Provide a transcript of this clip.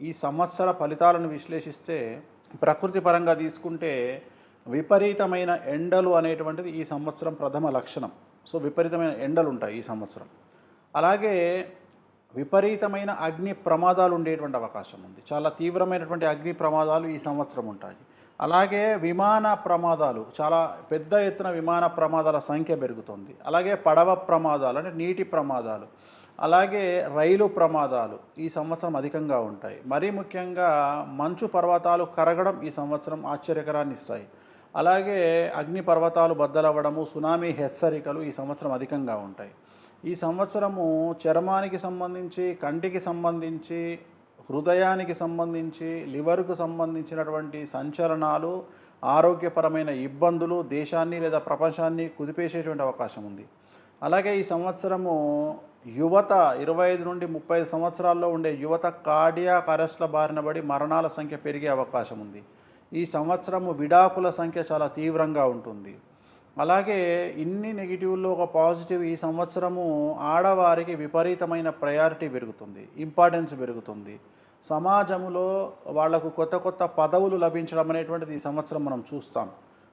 ఈ సంవత్సర ఫలితాలను విశ్లేషిస్తే ప్రకృతి పరంగా తీసుకుంటే విపరీతమైన ఎండలు అనేటువంటిది ఈ సంవత్సరం ప్రథమ లక్షణం. సో విపరీతమైన ఎండలు ఉంటాయి ఈ సంవత్సరం. అలాగే విపరీతమైన అగ్ని ప్రమాదాలు ఉండేటువంటి అవకాశం ఉంది. చాలా తీవ్రమైనటువంటి అగ్ని ప్రమాదాలు ఈ సంవత్సరం ఉంటాయి. అలాగే విమాన ప్రమాదాలు చాలా పెద్ద ఎత్తున విమాన ప్రమాదాల సంఖ్య పెరుగుతుంది. అలాగే పడవ ప్రమాదాలు అంటే నీటి ప్రమాదాలు. అలాగే రైలు ప్రమాదాలు ఈ సంవత్సరం అధికంగా ఉంటాయి. మరీ ముఖ్యంగా మంచు పర్వతాలు కరగడం ఈ సంవత్సరం ఆశ్చర్యకరాన్ని ఇస్తాయి అలాగే అగ్ని పర్వతాలు బద్దలవ్వడము సునామీ హెచ్చరికలు ఈ సంవత్సరం అధికంగా ఉంటాయి. ఈ సంవత్సరము చర్మానికి సంబంధించి కంటికి సంబంధించి హృదయానికి సంబంధించి లివర్కు సంబంధించినటువంటి సంచలనాలు ఆరోగ్యపరమైన ఇబ్బందులు దేశాన్ని లేదా ప్రపంచాన్ని కుదిపేసేటువంటి అవకాశం ఉంది. అలాగే ఈ సంవత్సరము యువత ఇరవై ఐదు నుండి ముప్పై సంవత్సరాల్లో ఉండే యువత కార్డియాక్ అరెస్ట్ల బారిన పడి మరణాల సంఖ్య పెరిగే అవకాశం ఉంది. ఈ సంవత్సరము విడాకుల సంఖ్య చాలా తీవ్రంగా ఉంటుంది. అలాగే ఇన్ని నెగిటివ్లో ఒక పాజిటివ్ ఈ సంవత్సరము ఆడవారికి విపరీతమైన ప్రయారిటీ పెరుగుతుంది ఇంపార్టెన్స్ పెరుగుతుంది. సమాజంలో వాళ్ళకు కొత్త కొత్త పదవులు లభించడం అనేటువంటిది ఈ సంవత్సరం మనం చూస్తాం.